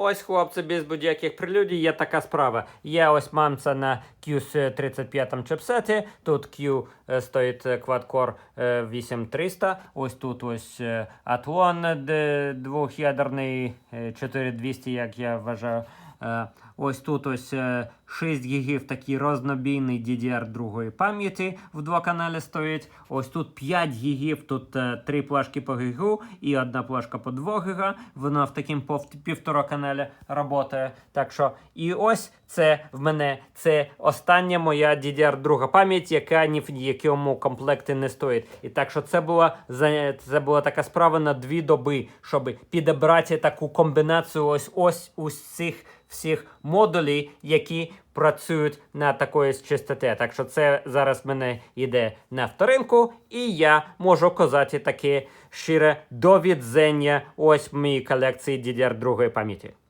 Ось, хлопці, без будь-яких прелюдій є така справа. Я ось мам це на Q35 чипсеті. Тут Q е, стоїть quad-core е, 8300. Ось тут ось Атлон двох'ядерний е, 4200, як я вважаю. Е, Ось тут ось е, 6 гігів такий рознобійний DDR другої пам'яті в два каналі стоїть. Ось тут 5 гігів, тут е, три плашки по гігу і одна плашка по 2 гіга. Вона в таким півтора каналі працює. Так що, і ось це в мене це остання моя DDR друга пам'ять, яка ні в якому комплекті не стоїть. І так що це була це була така справа на дві доби, щоб підібрати таку комбінацію ось ось усіх всіх модулів, які працюють на такої частоті. Так що це зараз мене йде на вторинку, і я можу казати таке щире довідзення ось в моїй колекції DDR другої пам'яті.